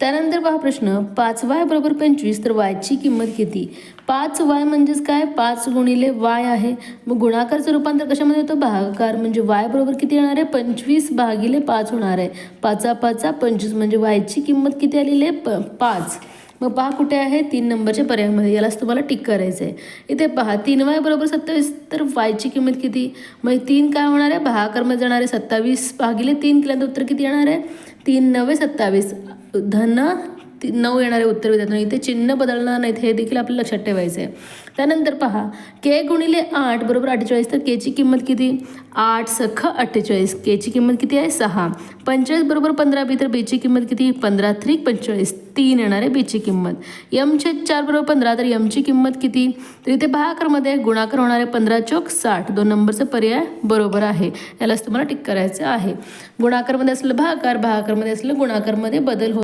त्यानंतर पहा प्रश्न पाच वाय बरोबर पंचवीस तर वायची किंमत किती? पाच वाय म्हणजेच काय? पाच गुणिले वाय आहे. मग गुणाकारचं रूपांतर कशामध्ये होतं? भागाकार म्हणजे वाय बरोबर किती येणार आहे? पंचवीस भागिले पाच होणार आहे. पाचा पाचा पंचवीस म्हणजे वायची किंमत किती आलेली आहे? प पाच. मग पहा कुठे आहे? तीन नंबरच्या पर्यायामध्ये यालाच तुम्हाला टिक करायचं आहे. इथे पहा तीन वाय बरोबर सत्तावीस तर वायची किंमत किती? मग तीन काय होणार आहे? भागाकारमध्ये जाणार आहे सत्तावीस भागिले तीन केल्यानंतर उत्तर किती येणार आहे? तीन नवे सत्तावीस. धन ती नऊ येणारे उत्तर विद्यार्थ्यांना इथे चिन्ह बदलणार नाहीत हे देखील आपल्याला लक्षात ठेवायचं आहे त्यानंतर पहा के गुणिले आठ बरोबर अठ्ठेचाळीस तर केची किंमत किती? आठ सख अठ्ठेचाळीस. केची किंमत किती आहे? सहा. पंचेचाळीस बरोबर पंधरा बी तर बीची किंमत किती? पंधरा थ्री पंचेचाळीस. तीन येणार आहे बीची किंमत. यमचे चार बरोबर पंधरा तर यमची किंमत किती? तर इथे भागाकारमध्ये गुणाकार होणार आहे पंधरा चौक साठ. दोन नंबरचा पर्याय बरोबर आहे. यालाच तुम्हाला टिक करायचं आहे. गुणाकारमध्ये असलेलं भाकार भाकारमध्ये असलेलं गुणाकारमध्ये बदल हो